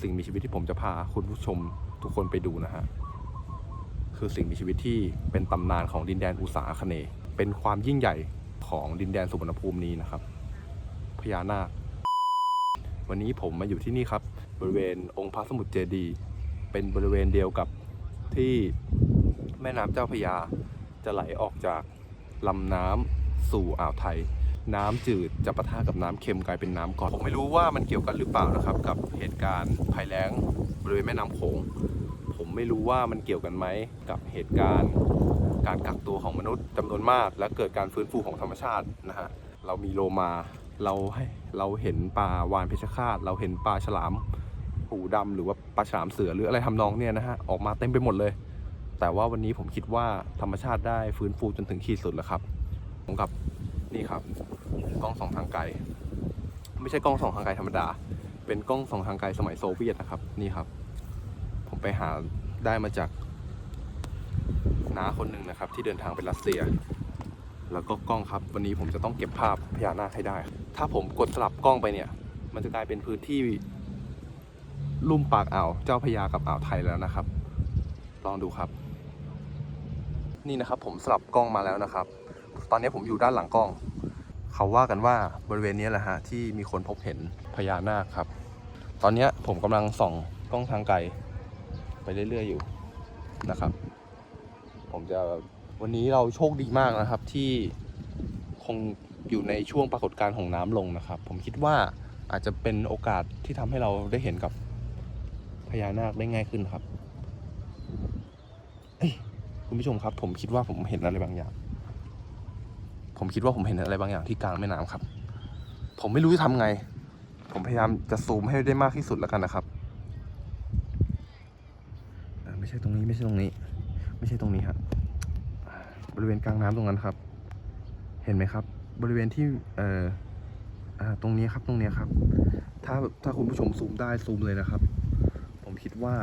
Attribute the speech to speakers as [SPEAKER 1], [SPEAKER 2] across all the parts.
[SPEAKER 1] สิ่งมีชีวิตที่ผมจะพาคุณผู้ชมทุกคนไปดูนะฮะคือสิ่งมีชีวิตที่เป็นตำนานของดินแดนอุษาคเน เป็นความยิ่งใหญ่ของดินแดนสุวรรณภูมินี้นะครับ พญานาค วันนี้ผมมาอยู่ที่นี่ครับ บริเวณองค์พระสมุทรเจดีย์เป็นบริเวณเดียวกับที่แม่น้ำเจ้าพยาจะไหลออกจากลำน้ำสู่อ่าวไทย น้ำจืดจะปะทะกับน้ำเค็มกลายเป็นน้ำก่อนผมไม่รู้ว่ามันเกี่ยวกันหรือเปล่านะครับ กับเหตุการณ์ภัยแล้งบริเวณแม่น้ำโขงผมไม่รู้ว่ามันเกี่ยวกันไหมกับเหตุการณ์ การกักตัวของมนุษย์จำนวนมาก และเกิดการฟื้นฟูของธรรมชาตินะฮะเรามีโลมาเราให้เราเห็นปลาวานเพชรฆาต เราเห็นปลาฉลามหูดำหรือว่าปลาฉลามเสือหรืออะไรทำนองเนี่ยนะฮะออกมาเต็มไปหมดเลย แต่ว่าวันนี้ผมคิดว่าธรรมชาติได้ฟื้นฟูจนถึงขีดสุดแล้วครับผมกับ นี่ครับ กล้องส่องทางไกล ไม่ใช่กล้องส่องทางไกลธรรมดา เป็นกล้องส่องทางไกลสมัยโซเวียตนะครับ นี่ครับ ผมไปหาได้มาจากน้าคนหนึ่งนะครับ ที่เดินทางไปรัสเซีย แล้วก็กล้องครับ วันนี้ผมจะต้องเก็บภาพพญานาคให้ได้ ถ้าผมกดสลับกล้องไปเนี่ย มันจะกลายเป็นพื้นที่ลุ่มปากอ่าวเจ้าพระยากับอ่าวไทยแล้วนะครับ ลองดูครับ นี่นะครับผมสลับกล้องมาแล้วนะครับ ตอนนี้ผมอยู่ด้านหลังกล้อง เขาว่ากันว่าบริเวณนี้แหละฮะที่มีคนพบเห็นพญานาคครับ ตอนนี้ผมกำลังส่องกล้องทางไกล ไปเรื่อยๆอยู่นะครับ ผมจะวันนี้เราโชคดีมากนะครับที่คงอยู่ในช่วงปรากฏการณ์ของน้ำลงนะครับ ผมคิดว่าอาจจะเป็นโอกาสที่ทำให้เราได้เห็นกับพญานาคได้ง่ายขึ้นครับคุณผู้ชมครับ ผมคิดว่าผมเห็นอะไรบางอย่าง ผมคิดว่าผมเห็นอะไรบางอย่างที่กลางแม่น้ำครับ ผมไม่รู้จะทำไง ผมพยายามจะซูมให้ได้มากที่สุดแล้วกันนะครับไม่ใช่ตรงนี้ไม่ใช่ตรงนี้ ไม่ใช่ตรงนี้ครับบริเวณกลางน้ำตรงนั้นครับ เห็นไหมครับ บริเวณที่เอ่ออตรงนี้ครับตรงนี้ครับ ถ้าถ้าคุณผู้ชมซูมได้ซูมเลยนะครับ ผมคิดว่า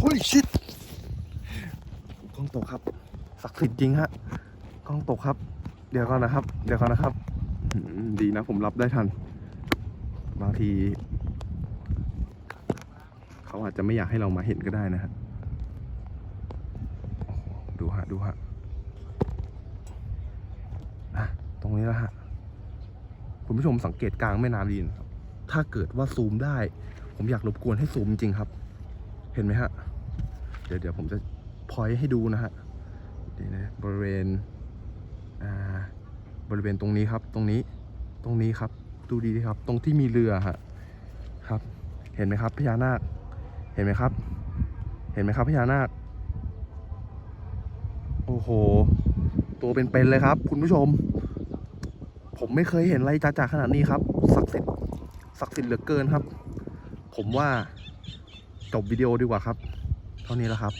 [SPEAKER 1] เฮ้ยชิดกล้องตกครับศักดิ์สิทธิ์จริงฮะกล้องตกครับ เดี๋ยวก่อนนะครับ เดี๋ยวก่อนนะครับ ดีนะผมรับได้ทัน บางที เขาอาจจะไม่อยากให้เรามาเห็นก็ได้นะฮะดูฮะ ดูฮะอะตรงนี้แล้วฮะ คุณผู้ชมสังเกตกลางแม่น้ำดีนครับ ถ้าเกิดว่าซูมได้ ผมอยากรบกวนให้ซูมจริงครับ เห็นไหมฮะ เดี๋ยวเดี๋ยวผมจะพอยให้ดูนะฮะดีนะบริเวณ บริเวณตรงนี้ครับตรงนี้ตรงนี้ครับ ดูดีครับ ตรงที่มีเรือฮะครับ เห็นไหมครับพญานาค เห็นไหมครับ เห็นไหมครับพญานาค โอ้โห ตัวเป็นๆเลยครับ คุณผู้ชม ผมไม่เคยเห็นอะไรจ่าๆขนาดนี้ครับศักดิ์สิทธิ์ศักดิ์สิทธิ์เหลือเกินครับ ผมว่าจบวิดีโอดีกว่าครับ เท่านี้แล้วครับ